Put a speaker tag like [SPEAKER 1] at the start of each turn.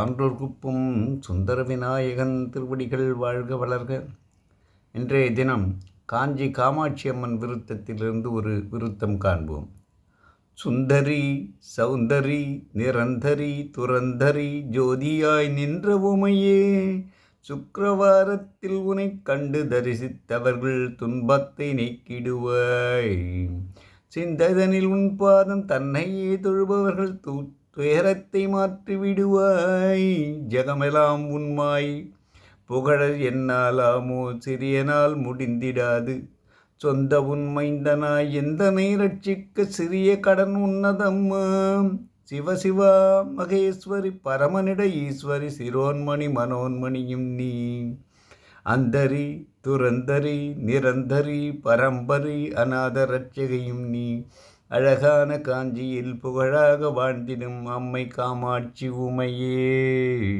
[SPEAKER 1] சான்றோர்க்குப்பும் சுந்தர விநாயகன் திருவடிகள் வாழ்க வளர்க. இன்றைய தினம் காஞ்சி காமாட்சி அம்மன் விருத்தத்திலிருந்து ஒரு விருத்தம் காண்போம். சுந்தரி சௌந்தரி நிரந்தரி துரந்தரி ஜோதியாய் நின்ற உமையே சுக்கரவாரத்தில் உனை கண்டு தரிசித்தவர்கள் துன்பத்தை நீக்கிடுவாய். சிந்ததனில் உன் பாதம் தன்னையே தொழுபவர்கள் தூ துயரத்தை மாற்றி விடுவாய் ஜகமெல்லாம் உண்மாய். புகழ என்னாலாமோ சிறியனால் முடிந்திடாது. சொந்த உண்மைந்தனாய் எந்தனை ரட்சிக்க சிறிய கடன் உன்னதம்மா. சிவசிவா மகேஸ்வரி பரமனிட ஈஸ்வரி சிரோன்மணி மனோன்மணியும் நீ. அந்தரி துரந்தரி நிரந்தரி பரம்பரி அநாத ரட்சகையும் நீ. அழகான காஞ்சியில் புகழாக வாழ்ந்திடும் அம்மை காமாட்சி உமையே.